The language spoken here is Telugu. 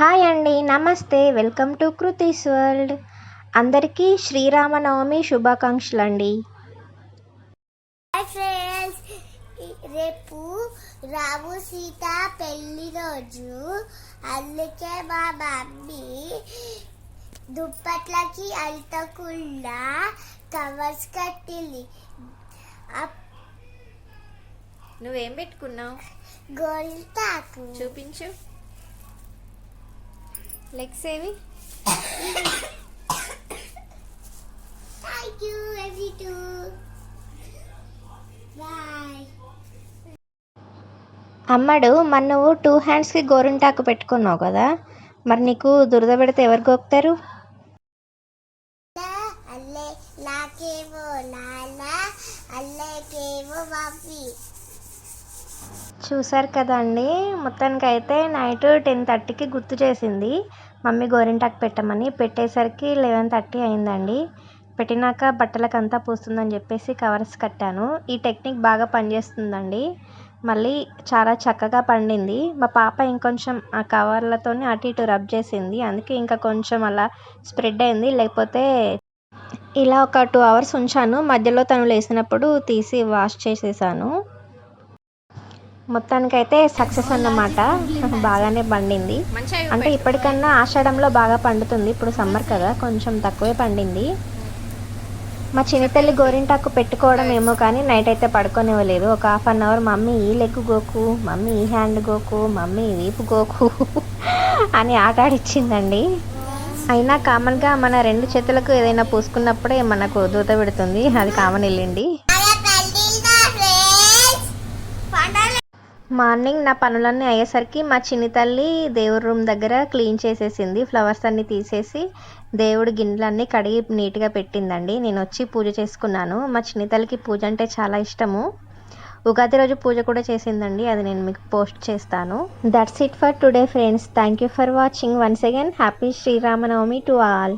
హాయ్ అండి నమస్తే. Welcome to Kriti's world. అందరికీ శ్రీరామనవమి శుభాకాంక్షలు అండి హాయ్ ఫ్రెండ్స్ రేపు రాము సీత పెళ్ళి రోజు. అందుకే మా మమ్మీ దుప్పట్లకి అల్తకుండా కవర్స్ కట్టింది. నువ్వేం పెట్టుకున్నావు? గోరింటాకు చూపించు. లెగ్స్ ఏవి? థ్యాంక్ యూ ఎవ్రీ టూ బాయ్ అమ్మడు మరి నువ్వు టూ హ్యాండ్స్కి గోరింటాకు పెట్టుకున్నావు కదా. మరి నీకు దురద పెడితే ఎవరు గోకుతారు? అల్లే నాకేమో నాన్న అల్లేకేమో మమ్మీ. చూసారు కదండి. మొత్తానికి అయితే నైట్ టెన్ థర్టీకి గుర్తు చేసింది. మమ్మీ గోరింటాకు పెట్టమని పెట్టేసరికి లెవెన్ థర్టీ అయిందండి. పెట్టినాక బట్టలకంతా పూస్తుందని చెప్పేసి కవర్స్ కట్టాను. ఈ టెక్నిక్ బాగా పనిచేస్తుందండి. మళ్ళీ చాలా చక్కగా పండింది. మా పాప ఇంకొంచెం ఆ కవర్లతోనే అటు ఇటు రబ్ చేసింది. అందుకే ఇంకా కొంచెం అలా స్ప్రెడ్ అయింది. లేకపోతే ఇలా ఒక టూ అవర్స్ ఉంచాను. మధ్యలో తను లేసినప్పుడు తీసి వాష్ చేసేసాను. మొత్తానికైతే సక్సెస్ అన్నమాట. బాగానే పండింది. అంటే ఇప్పటికన్నా ఆషాఢంలో బాగా పండుతుంది. ఇప్పుడు సమ్మర్ కదా కొంచెం తక్కువే పండింది. మా చిన్నతల్లి గోరింటాకు పెట్టుకోవడం ఏమో కానీ నైట్ అయితే పడుకోనివ్వలేదు. ఒక హాఫ్ అన్ అవర్ మమ్మీ ఈ లెగ్ గోకు మమ్మీ ఈ హ్యాండ్ గోకు మమ్మీ వీపు గోకు అని ఆట ఆడిచ్చిందండి. అయినా కామన్గా మన రెండు చేతులకు ఏదైనా పూసుకున్నప్పుడే మనకు దూత పెడుతుంది అది కామన్ వెళ్ళిండి మార్నింగ్ నా పనులన్నీ అయ్యేసరికి మా చిన్ని తల్లి దేవుడి రూమ్ దగ్గర క్లీన్ చేసేసింది. ఫ్లవర్స్ అన్నీ తీసేసి దేవుడి గిన్నెలన్నీ కడిగి నీట్గా పెట్టిందండి. నేను వచ్చి పూజ చేసుకున్నాను. మా చిన్ని తల్లికి పూజ అంటే చాలా ఇష్టము. ఉగాది రోజు పూజ కూడా చేసిందండి. అది నేను మీకు పోస్ట్ చేస్తాను. That's it for today friends thank you for watching once again happy Sri Rama Navami to all